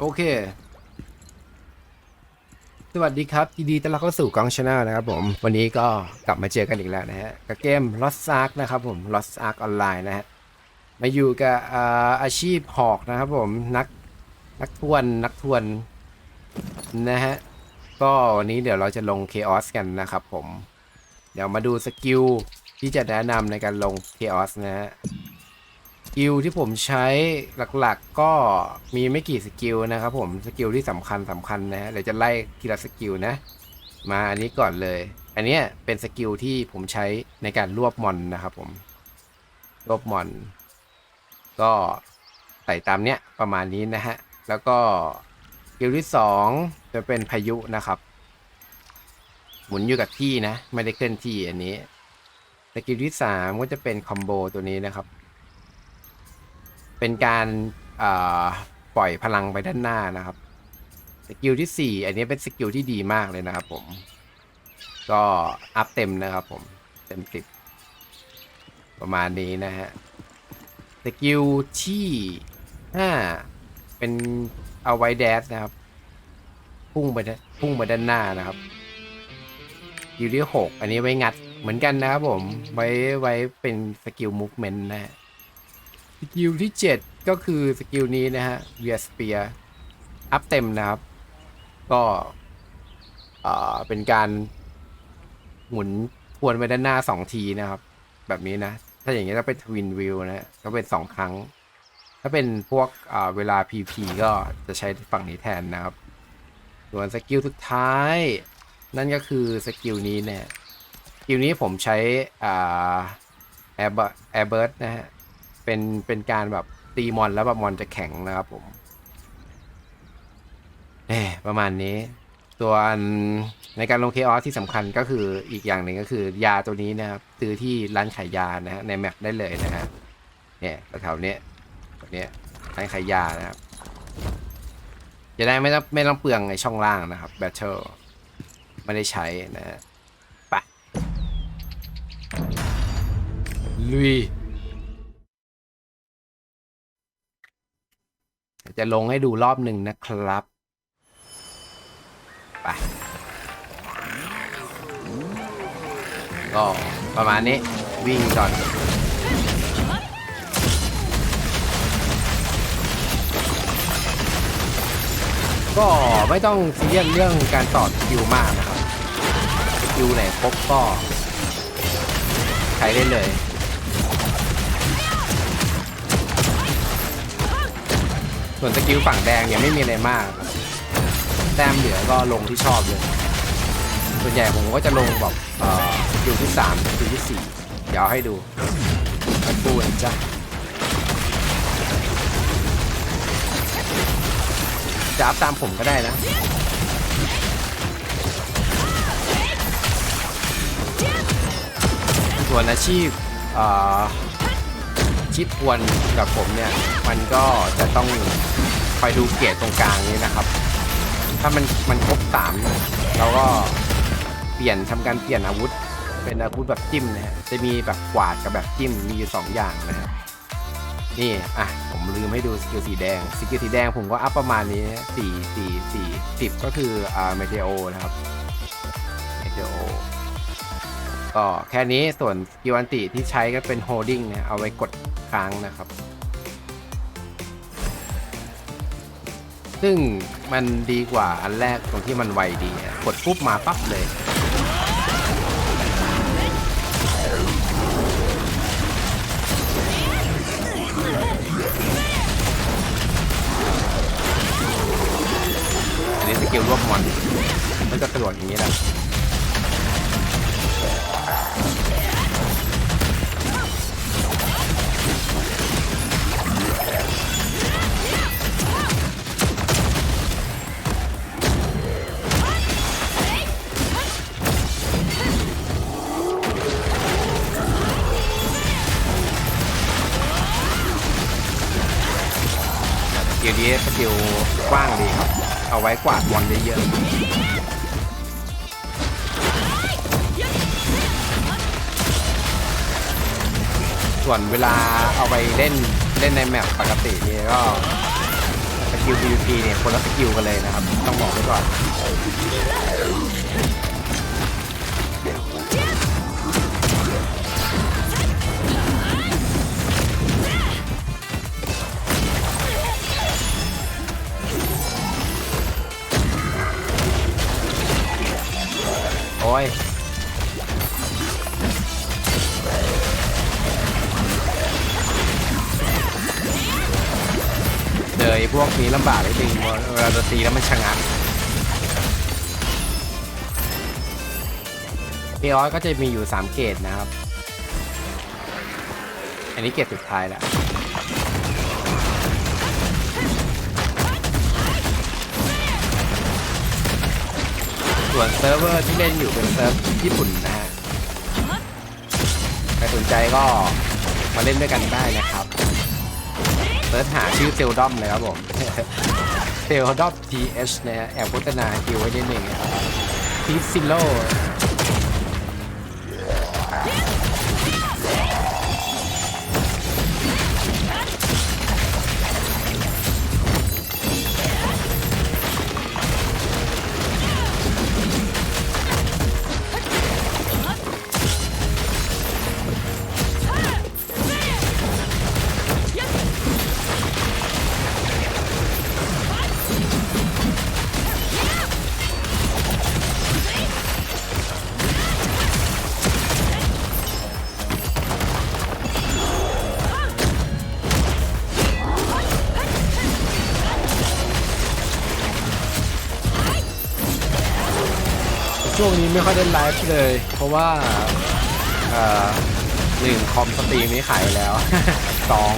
โอเค สวัสดีครับยินดีต้อนรับเข้าสู่กองชาแนลนะครับผม วันนี้ก็กลับมาเจอกันอีกแล้วนะฮะ กับเกม Lost Ark นะครับผม Lost Ark Online นะฮะ มาอยู่กับอาอาชีพหอกนะครับผม นัก นักทวน นักทวน นะฮะ ก็วันนี้เดี๋ยวเราจะลง Chaos กันนะครับผม เดี๋ยวมาดูสกิลที่จะแนะนำในการลง Chaos นะฮะ กิลที่ผมใช้หลักๆก็มีไม่กี่สกิลนะครับผมสกิลที่สำคัญสำคัญนะฮะเดี๋ยวจะไล่ทีละสกิลนะ มาอันนี้ก่อนเลย อันเนี้ยเป็นสกิลที่ผมใช้ในการรวบมอนนะครับผมรวบมอน ก็ใส่ตามเนี้ยประมาณนี้นะฮะแล้วก็สกิลที่สองจะเป็นพายุนะครับ หมุนอยู่กับที่นะ ไม่ได้เคลื่อนที่อันนี้สกิลที่สามก็จะเป็นคอมโบตัวนี้นะครับ เป็นการอ่าปล่อยพลังไปด้านหน้านะครับ สกิลที่ 4 อันนี้เป็นสกิลที่ดีมากเลยนะครับผม ก็อัพเต็มนะครับผม เต็มสิบประมาณนี้นะฮะ สกิลที่ 5 เป็นเอาไว้แดสนะครับ พุ่งไปพุ่งไปด้านหน้านะครับสกิลที่ 6 อันนี้ไว้งัดเหมือนกันนะครับผม ไว้ไว้เป็นสกิลมูฟเมนต์นะฮะ กิลที่ 7 ก็คือสกิลนี้นะฮะเวียสเปียอัพเต็มนะครับ ก็เออเป็นการหมุนทวนไปด้านหน้า 2 ทีนะครับ แบบนี้นะ ถ้าอย่างนี้ก็เป็นทวินวิวนะฮะก็เป็น 2 ครั้ง ถ้าเป็นพวกเวลา PP ก็จะใช้ฝั่งนี้แทนนะครับ ส่วนสกิลสุดท้าย นั่นก็คือสกิลนี้เนี่ยสกิลนี้ผมใช้แอร์เบิร์ดนะฮะ เป็นเป็นการแบบตีมอนแล้วแบบมอนจะแข็งนะครับผมเออประมาณนี้ส่วนในการลงเคออสที่สำคัญก็คืออีกอย่างหนึ่งก็คือ ยาตัวนี้นะครับซื้อที่ร้านขายยานะฮะในแมปได้เลยนะฮะเนี่ยแถวเนี้ยตัวเนี้ยร้านขายยานะครับจะได้ไม่ต้องไม่ต้องเปลืองในช่องล่างนะครับแบทเทิลไม่ได้ใช้นะฮะไปลุย จะลงให้ดูรอบหนึ่งนะครับ ไป ก็ประมาณนี้วิ่งก่อนก็ไม่ต้องซีเรียสเรื่องการต่อสกิลมากนะครับสกิลไหนครบก็ใช้ได้เลย ส่วนสกิลฝั่งแดงเนี่ยไม่มีอะไรมากครับแต้มเหลือก็ลงที่ชอบเลย ส่วนใหญ่ผมก็จะลงแบบเอ่อสกิลที่3สกิลที่ 4 เดี๋ยวให้ดูไปดูนจ๊ะจะอัพตามผมก็ได้นะส่วนอาชีพ ชิปวนกับผมเนี่ย มันก็จะต้องคอยดูเกียรตรงกลางนี้นะครับ ถ้ามันมันครบสามเราก็เปลี่ยนทำการเปลี่ยนอาวุธ เป็นอาวุธแบบจิ้มนะฮะจะมีแบบกวาดกับแบบจิ้มมีอยู่สองอย่างนะฮะนี่อะผมลืมให้ดูสกิลสีแดงสกิลสีแดงผมก็อัพประมาณนี้สี่สี่สี่สิบก็คืออ่าเมเทโอนะครับเมเทโอ ก็แค่นี้ส่วนกิลอันติที่ใช้ก็เป็นโฮดดิ้งเนี่ยเอาไว้กดค้างนะครับ ซึ่งมันดีกว่าอันแรกตรงที่มันไวดี กดปุ๊บมาปั๊บเลยอันนี้สกิลรวบมอนมันจะกระโดดอย่างนี้แหละ ไว้กวาดบอลเยอะๆส่วนเวลาเอาไปเล่นเล่นในแมปปกตินี่ก็สกิล PVP เนี่ยคนละสกิลกันเลยนะครับ ต้องบอกไว้ก่อน อ้ยเจอไอ้พวกนี้ลำบากนิงเวลาเราตีแล้วมันชะงักพีออสก็จะมีอยู่ 3 เกตนะครับ อันนี้เกตสุดท้ายแล้ว ส่วนเซิร์ฟเวอร์ที่เล่นอยู่เป็นเซิร์ฟญี่ปุ่นนะฮะใครสนใจก็มาเล่นด้วยกันได้นะครับเซิร์ชหาชื่อเซลดอมเลยครับผมเซลดอม TH นะฮะแอบโฆษณาคิวไว้นิดนึงพีซิโล ช่วงนี้ไม่ค่อยได้ไลฟ์เลย เพราะว่าเออหนึ่งคอมสตรีมนี้ขายแล้วสอง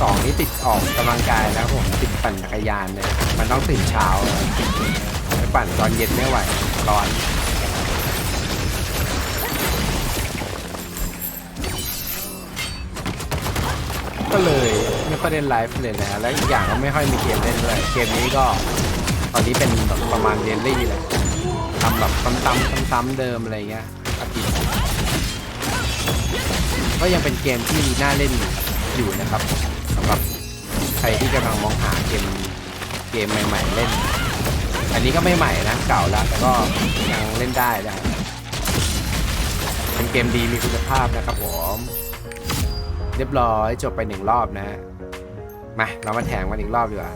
สองนี่ติดออกกำลังกายแล้วผมติดปั่นจักรยานเนี่ยมันต้องตื่นเช้าไปปั่นตอนเย็นไม่ไหวร้อนก็เลยไม่ค่อยได้ไลฟ์เลยนะ แล้วอีกอย่างก็ไม่ค่อยมีเกมเล่นเลย เกมนี้ก็ตอนนี้เป็นประมาณเรียนรี่เลย ทำแบบซ้ำๆซ้ำๆเดิมอะไรเงี้ยอาทิตย์ก็ยังเป็นเกมที่น่าเล่นอยู่นะครับสำหรับใครที่กำลังมองหาเกมเกมใหม่ๆเล่น อันนี้ก็ไม่ใหม่นะเก่าแล้วแต่ก็ยังเล่นได้นะครับเป็นเกมดีมีคุณภาพนะครับผมเรียบร้อยจบไปหนึ่งรอบนะฮะมาเรามาแถมกันอีกรอบดีกว่า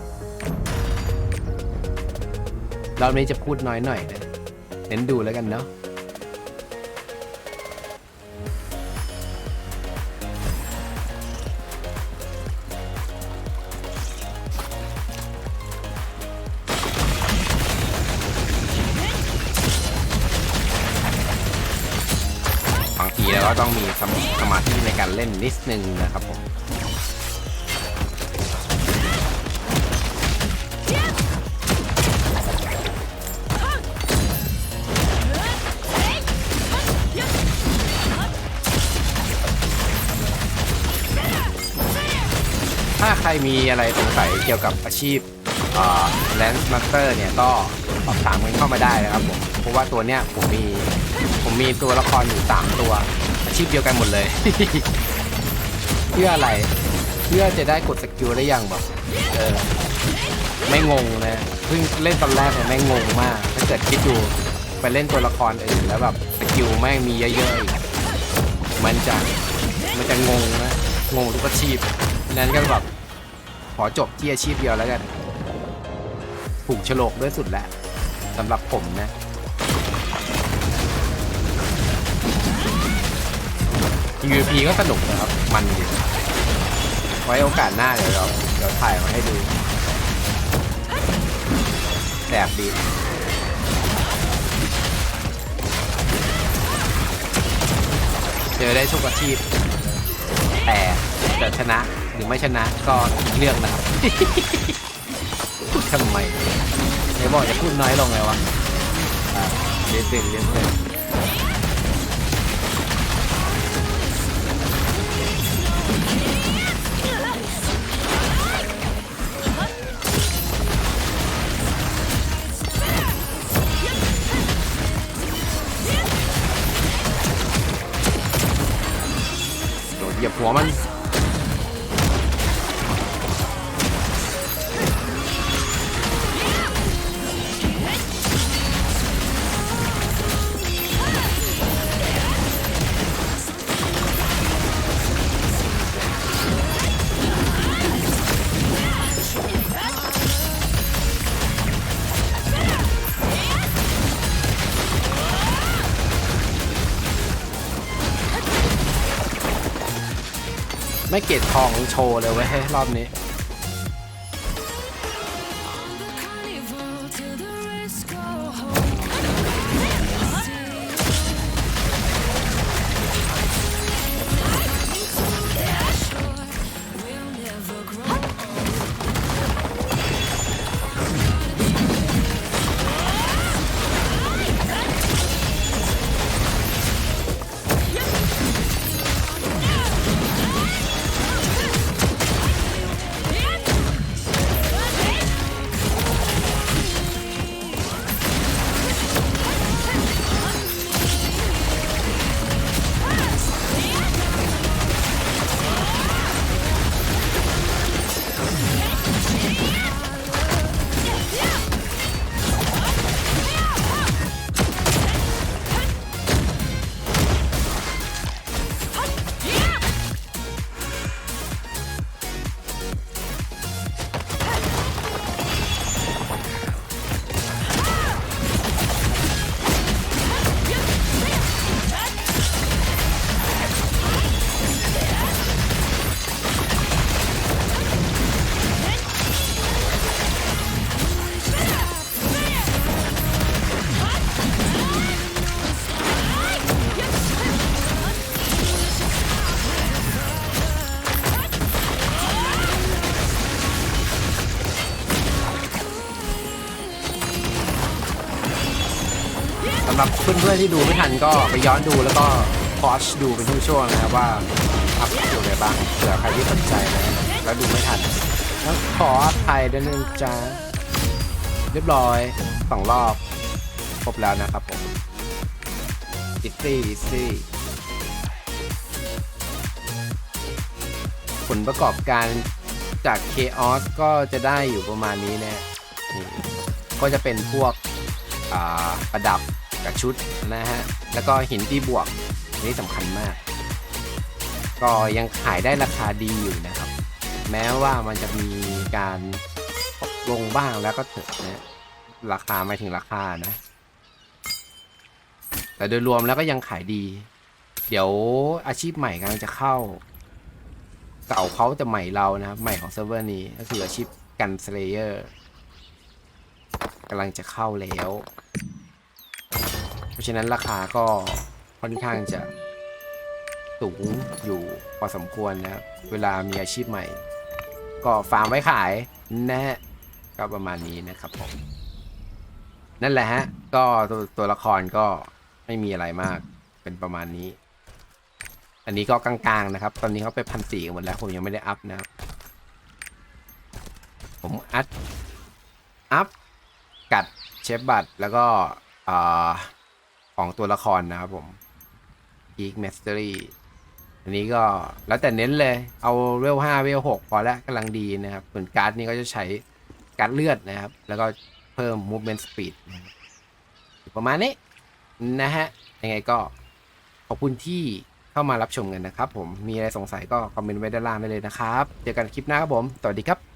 รอบนี้จะพูดน้อยหน่อยนะ เน้นดูแล้วกันเนาะบางทีเราก็ต้องมีสมสมาธิในการเล่นนิดนึงนะครับ ครมีอะไรสงสัยเกี่ยวกับอาชีพแลนส์มาสเตอร์เนี่ยก็สอบถามกันเข้ามาได้นะครับผมเพราะว่าตัวเนี้ยผมมีผมมีตัวละครอยู่ 3 ตัว อาชีพเดียวกันหมดเลย เพื่ออะไรเพื่อจะได้กดสกิลได้อย่างแบบเออไม่งงนะเพิ่งเล่นตอนแรกเนี่ยไม่งงมากถ้าเกิดคิดดูไปเล่นตัวละครอื่นแล้วแบบสกิลแม่งมีเยอะๆมันจะมันจะงงนะงงทุกอาชีพนั้นก็แบบ ขอจบที่อาชีพเดียวแล้วกันถูกฉลกด้วยสุดแล้วสำหรับผมนะ UP ก็สนุกนะครับ มันดีไว้โอกาสหน้าเดี๋ยวเราเดี๋ยวถ่ายมาให้ดูแสบดีเจอได้ทุกอาชีพแต่จะชนะ หรือไม่ชนะก็อีกเรื่องนะครับพูดทำไมไหนบอกจะพูดน้อยลงไงวะเรียนเต้นเรียนเต้น ไม่เกตทองโชว์เลยเว้ยรอบนี้ำหรับเพื่อนๆที่ดูไม่ทันก็ไปย้อนดูแล้วก็พอชดูเป็นช่วงๆนะครับว่าอัพอยู่ไหนบ้างเผื่อใครที่สนใจนะแล้วดูไม่ทันแล้วขออภัยด้วยนะจ๊ะเรียบร้อยสองรอบครบแล้วนะครับผมดิซี่ดิซี่ผลประกอบการจาก Chaos ก็จะได้อยู่ประมาณนี้นะก็จะเป็นพวกประดับ กับชุดนะฮะ แล้วก็หินที่บวกนี่สำคัญมาก ก็ยังขายได้ราคาดีอยู่นะครับ แม้ว่ามันจะมีการลงบ้างแล้วก็เถอะนะราคาไม่ถึงราคานะ แต่โดยรวมแล้วก็ยังขายดี เดี๋ยวอาชีพใหม่กำลังจะเข้า เก่าเขาแต่ใหม่เรานะครับ ใหม่ของเซิร์ฟเวอร์นี้ก็คืออาชีพกันสเลเยอร์กำลังจะเข้าแล้ว เพราะฉะนั้นราคาก็ค่อนข้างจะสูงอยู่พอสมควรนะครับ เวลามีอาชีพใหม่ ก็ฟาร์มไว้ขายนะฮะก็ประมาณนี้นะครับผม นั่นแหละฮะ ก็ตัวตัวละครก็ไม่มีอะไรมากเป็นประมาณนี้ อันนี้ก็กลางๆนะครับ ตอนนี้เขาไปพันสี่หมดแล้ว ผมยังไม่ได้อัพนะครับผมอัพอัพกัดเชฟบัตแล้วก็อ่า ของตัวละครนะครับผม Geek Mastery อันนี้ก็แล้วแต่เน้นเลย เอาเวล5เวล6พอแล้วกำลังดีนะครับ ส่วนการ์ดนี่ก็จะใช้การ์ดเลือดนะครับ แล้วก็เพิ่ม movement speed นะประมาณนี้นะฮะ ยังไงก็ขอบคุณที่เข้ามารับชมกันนะครับผม มีอะไรสงสัยก็คอมเมนต์ไว้ด้านล่างได้เลยนะครับ เจอกันคลิปหน้าครับผม สวัสดีครับ